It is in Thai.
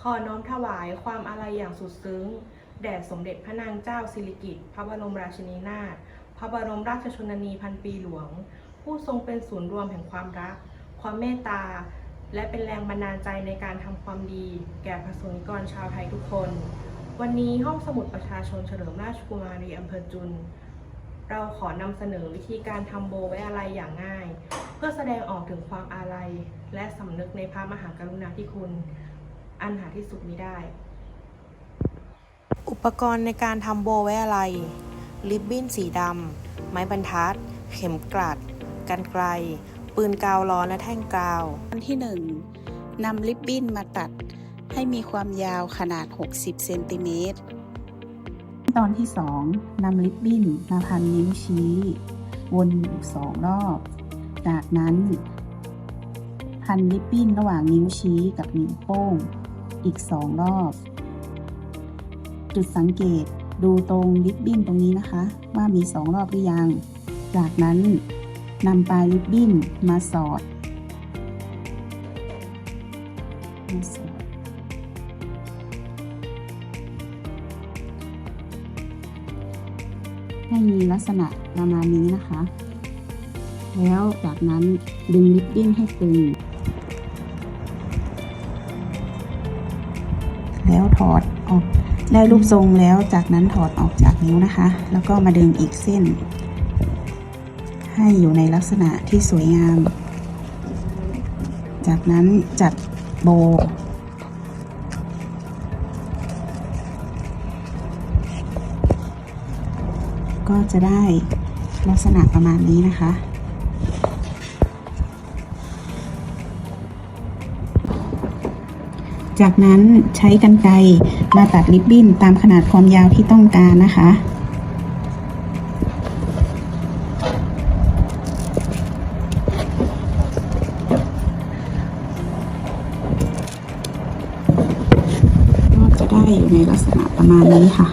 ขอน้อมถวายความอาลัยอย่างสุดซึ้ง แด่สมเด็จพระนางเจ้าสิริกิติ์พระบรมราชินีนาถพระบรมราชชนนีพันปีหลวง ผู้ทรงเป็นศูนย์รวมแห่งความรัก ความเมตตา และเป็นแรงบันดาลใจในการทำความดี แก่ประสงนิกรชาวไทยทุกคน วันนี้ห้องสมุดประชาชนเฉลิมราชกุมารีอำเภอจุน เราขอนำเสนอวิธีการทำโบไว้อาลัยอย่างง่าย เพื่อแสดงออกถึงความอาลัย และสำนึกในพระมหากรุณาธิคุณ อันหาที่สุดมิได้ อุปกรณ์ในการทำโบไว้อาลัยลิบบิ้นสีดำ ไม้บรรทัด เข็มกลัด กันไกล ปืนกาวร้อนและแท่งกาว ขั้นที่ 1นำริบบิ้นมาตัดให้มีความยาวขนาด 60 เซนติเมตรตอนที่ 2นำริบบิ้นมาพันนิ้วชี้ วนอยู่สองรอบ จากนั้น พันริบบิ้นระหว่างนิ้วชี้กับนิ้วโป้ง อีกสองรอบ จุดสังเกตดูตรงริบบิ้นตรงนี้นะคะ ว่ามีสองรอบหรือยัง จากนั้นนำปลายริบบิ้นมาสอดมาสอดให้มีลักษณะประมาณนี้นะคะ แล้วจากนั้นดึงริบบิ้นให้ตึง แล้วถอดออกได้รูปทรงแล้วจากนั้นถอดออกจากนิ้วนะคะ แล้วก็มาดึงอีกเส้น ให้อยู่ในลักษณะที่สวยงาม จากนั้นจัดโบ ก็จะได้ลักษณะประมาณนี้นะคะ จากนั้นใช้กันไกรมาตัดริบบิ้นตามขนาดความยาวที่ต้องการนะคะ ก็จะได้อยู่ในลักษณะประมาณนี้ค่ะ